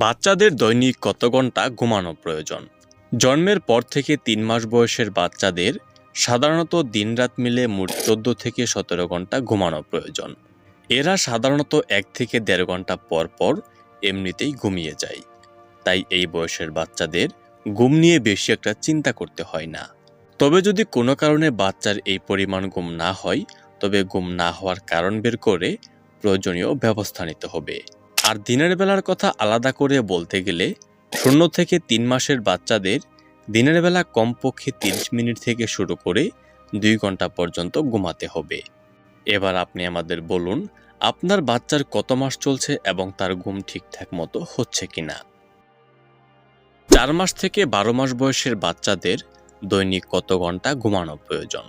বাচ্চাদের দৈনিক কত ঘণ্টা ঘুমানো প্রয়োজন? জন্মের পর থেকে তিন মাস বয়সের বাচ্চাদের সাধারণত দিনরাত মিলে মোট চোদ্দ থেকে সতেরো ঘণ্টা ঘুমানো প্রয়োজন। এরা সাধারণত এক থেকে দেড় ঘণ্টা পর পর এমনিতেই ঘুমিয়ে যায়। তাই এই বয়সের বাচ্চাদের ঘুম নিয়ে বেশি একটা চিন্তা করতে হয় না। তবে যদি কোনো কারণে বাচ্চার এই পরিমাণ ঘুম না হয়, তবে ঘুম না হওয়ার কারণ বের করে প্রয়োজনীয় ব্যবস্থা নিতে হবে। আর দিনের বেলার কথা আলাদা করে বলতে গেলে, শূন্য থেকে তিন মাসের বাচ্চাদের দিনের বেলা কমপক্ষে তিরিশ মিনিট থেকে শুরু করে দুই ঘণ্টা পর্যন্ত ঘুমাতে হবে। এবার আপনি আমাদের বলুন, আপনার বাচ্চার কত মাস চলছে এবং তার ঘুম ঠিকঠাক মতো হচ্ছে কিনা? চার মাস থেকে বারো মাস বয়সের বাচ্চাদের দৈনিক কত ঘণ্টা ঘুমানো প্রয়োজন?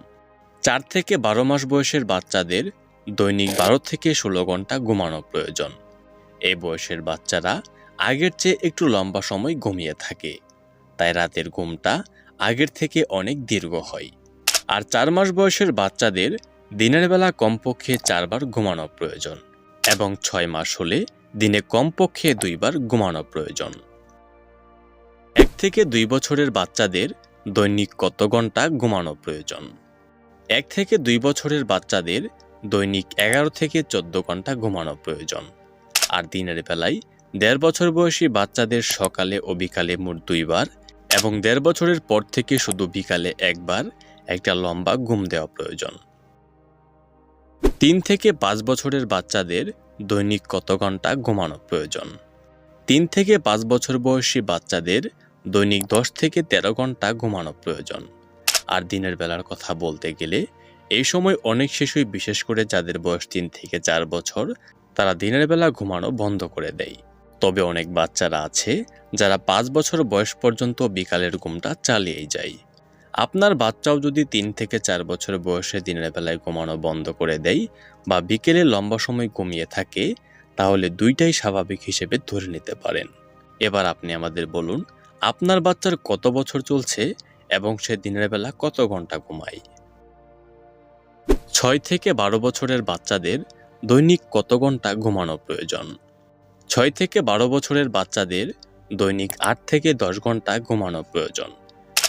চার থেকে বারো মাস বয়সের বাচ্চাদের দৈনিক বারো থেকে ষোলো ঘণ্টা ঘুমানো প্রয়োজন। এই বয়সের বাচ্চারা আগের চেয়ে একটু লম্বা সময় ঘুমিয়ে থাকে। তাই রাতের ঘুমটা আগের থেকে অনেক দীর্ঘ হয়। আর চার মাস বয়সের বাচ্চাদের দিনের বেলা কমপক্ষে চারবার ঘুমানো প্রয়োজন এবং ছয় মাস হলে দিনে কমপক্ষে দুইবার ঘুমানো প্রয়োজন। এক থেকে দুই বছরের বাচ্চাদের দৈনিক কত ঘণ্টা ঘুমানো প্রয়োজন? এক থেকে দুই বছরের বাচ্চাদের দৈনিক এগারো থেকে চোদ্দ ঘণ্টা ঘুমানো প্রয়োজন। আর দিনের বেলায় দেড় বছর বয়সী বাচ্চাদের সকালে ও বিকালে মোট দুইবার এবং দেড় বছরের পর থেকে শুধু বিকালে একবার একটা লম্বা ঘুম দেওয়া প্রয়োজন। তিন থেকে পাঁচ বছরের বাচ্চাদের দৈনিক কত ঘণ্টা ঘুমানো প্রয়োজন? তিন থেকে পাঁচ বছর বয়সী বাচ্চাদের দৈনিক দশ থেকে তেরো ঘণ্টা ঘুমানো প্রয়োজন। আর দিনের বেলার কথা বলতে গেলে, এই সময় অনেক শিশুই বিশেষ করে যাদের বয়স তিন থেকে চার বছর তারা দিনের বেলা ঘুমানো বন্ধ করে দেয়। তবে অনেক বাচ্চারা আছে যারা পাঁচ বছর বয়স পর্যন্ত বিকালের ঘুমটা চালিয়েই যায়। আপনার বাচ্চাও যদি তিন থেকে চার বছর বয়সে দিনের বেলায় ঘুমানো বন্ধ করে দেয় বা বিকেলে লম্বা সময় ঘুমিয়ে থাকে, তাহলে দুইটাই স্বাভাবিক হিসেবে ধরে নিতে পারেন। এবার আপনি আমাদের বলুন, আপনার বাচ্চার কত বছর চলছে এবং সে দিনের বেলা কত ঘণ্টা ঘুমায়? ছয় থেকে বারো বছরের বাচ্চাদের দৈনিক কত ঘণ্টা ঘুমানো প্রয়োজন? ছয় থেকে বারো বছরের বাচ্চাদের দৈনিক আট থেকে দশ ঘণ্টা ঘুমানো প্রয়োজন।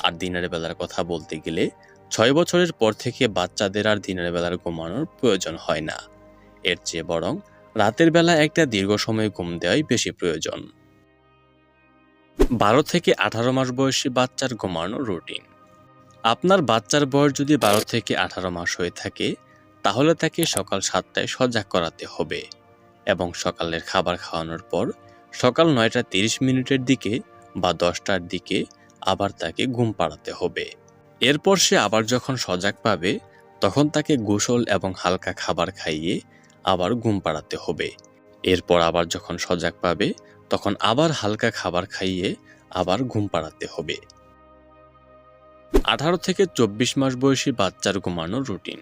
আর দিনের বেলার কথা বলতে গেলে, ছয় বছরের পর থেকে বাচ্চাদের আর দিনের বেলার ঘুমানোর প্রয়োজন হয় না। এর চেয়ে বরং রাতের বেলা একটা দীর্ঘ সময় ঘুম দেওয়াই বেশি প্রয়োজন। বারো থেকে আঠারো মাস বয়সী বাচ্চার ঘুমানো রুটিন। আপনার বাচ্চার বয়স যদি বারো থেকে আঠারো মাস হয়ে থাকে তাহলে তাকে সকাল সাতটায় সজাগ করাতে হবে এবং সকালের খাবার খাওয়ানোর পর সকাল নয়টা তিরিশ মিনিটের দিকে বা দশটার দিকে আবার তাকে ঘুম পাড়াতে হবে। এরপর সে আবার যখন সজাগ পাবে, তখন তাকে গোসল এবং হালকা খাবার খাইয়ে আবার ঘুম পাড়াতে হবে। এরপর আবার যখন সজাগ পাবে, তখন আবার হালকা খাবার খাইয়ে আবার ঘুম পাড়াতে হবে। আঠারো থেকে চব্বিশ মাস বয়সী বাচ্চার ঘুমানোর রুটিন।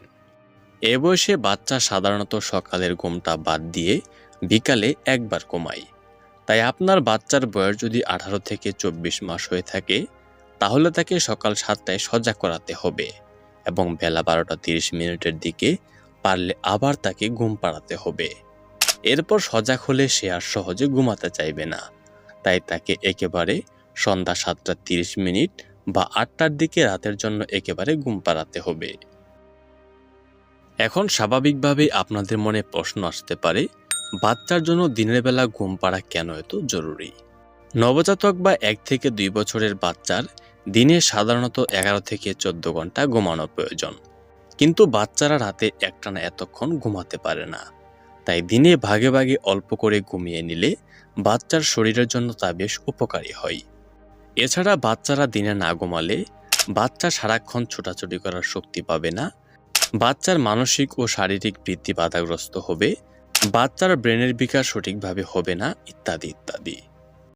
এ বয়সে বাচ্চা সাধারণত সকালের ঘুমটা বাদ দিয়ে বিকালে একবার ঘুমায়। তাই আপনার বাচ্চার বয়স যদি আঠারো থেকে চব্বিশ মাস হয়ে থাকে, তাহলে তাকে সকাল সাতটায় সজাগ করাতে হবে এবং বেলা বারোটা তিরিশ মিনিটের দিকে পারলে আবার তাকে ঘুম পাড়াতে হবে। এরপর সজাগ হলে সে আর সহজে ঘুমাতে চাইবে না। তাই তাকে একেবারে সন্ধ্যা সাতটা তিরিশ মিনিট বা আটটার দিকে রাতের জন্য একেবারে ঘুম পাড়াতে হবে। এখন স্বাভাবিকভাবেই আপনাদের মনে প্রশ্ন আসতে পারে, বাচ্চার জন্য দিনের বেলা ঘুম পাড়া কেন এত জরুরি? নবজাতক বা এক থেকে দুই বছরের বাচ্চার দিনে সাধারণত এগারো থেকে চোদ্দ ঘণ্টা ঘুমানো প্রয়োজন। কিন্তু বাচ্চারা রাতে একটানা এতক্ষণ ঘুমাতে পারে না। তাই দিনে ভাগে ভাগে অল্প করে ঘুমিয়ে নিলে বাচ্চার শরীরের জন্য তা বেশ উপকারী হয়। এছাড়া বাচ্চারা দিনে না ঘুমালে বাচ্চা সারাক্ষণ ছোটাছুটি করার শক্তি পাবে না বাচ্চার মানসিক ও শারীরিক বৃদ্ধি বাধাগ্রস্ত হবে, বাচ্চার ব্রেনের বিকাশ সঠিকভাবে হবে না, ইত্যাদি ইত্যাদি।